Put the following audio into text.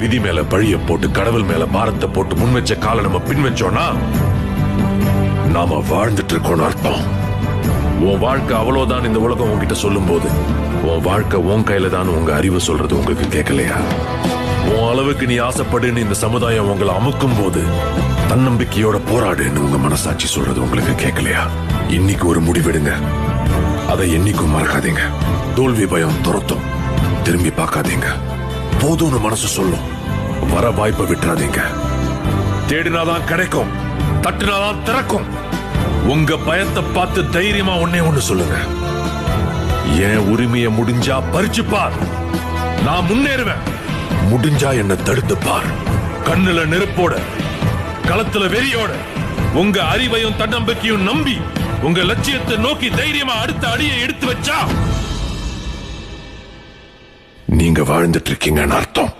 விதி மேல பழிய போட்டு கடவுள் மேல பாரத்தை போட்டு முன் வச்ச காலை நம்ம பின் வச்சோம்னா நாம வாழ்ந்துட்டு இருக்கோம் அர்த்தம். உன் வாழ்க்கை அவ்வளவுதான் இந்த உலகம் உன்கிட்ட சொல்லும் போது உன் வாழ்க்கை உன் கையில தான் உங்க அறிவு சொல்றது உங்களுக்கு கேட்கலையா? உன் அளவுக்கு நீ ஆசைப்படுன்னு இந்த சமுதாயம் உங்களை அமுக்கும் போது தன்னம்பிக்கையோட போராடுன்னு உங்க மனசாட்சி சொல்றது உங்களுக்கு கேட்கலையா? இன்னைக்கு ஒரு முடிவெடுங்க. அதை என்னைக்கும் மறக்காதீங்க. தோல்வி பயம் துரத்தும். திரும்பி பார்க்காதீங்க. போதும்னு மனசு சொல்லும். வர வாய்ப்பை விட்டுறாதீங்க. தேடினாதான் கிடைக்கும் தட்டினாதான் திறக்கும். உங்க பயத்தை பார்த்து தைரியமா ஒன்னே ஒண்ணு சொல்லுங்க. என் உரிமையை முடிஞ்சா பறிச்சு பார். நான் முன்னேறுவேன். முடிஞ்சா என்ன தடுத்து பார். கண்ணுல நெருப்போட களத்துல வெறியோட உங்க அறிவையும் தன்னம்பிக்கையும் நம்பி உங்க லட்சியத்தை நோக்கி தைரியமா அடுத்த அடியை எடுத்து வச்சா நீங்க வாழ்ந்துட்டு இருக்கீங்கன்னு அர்த்தம்.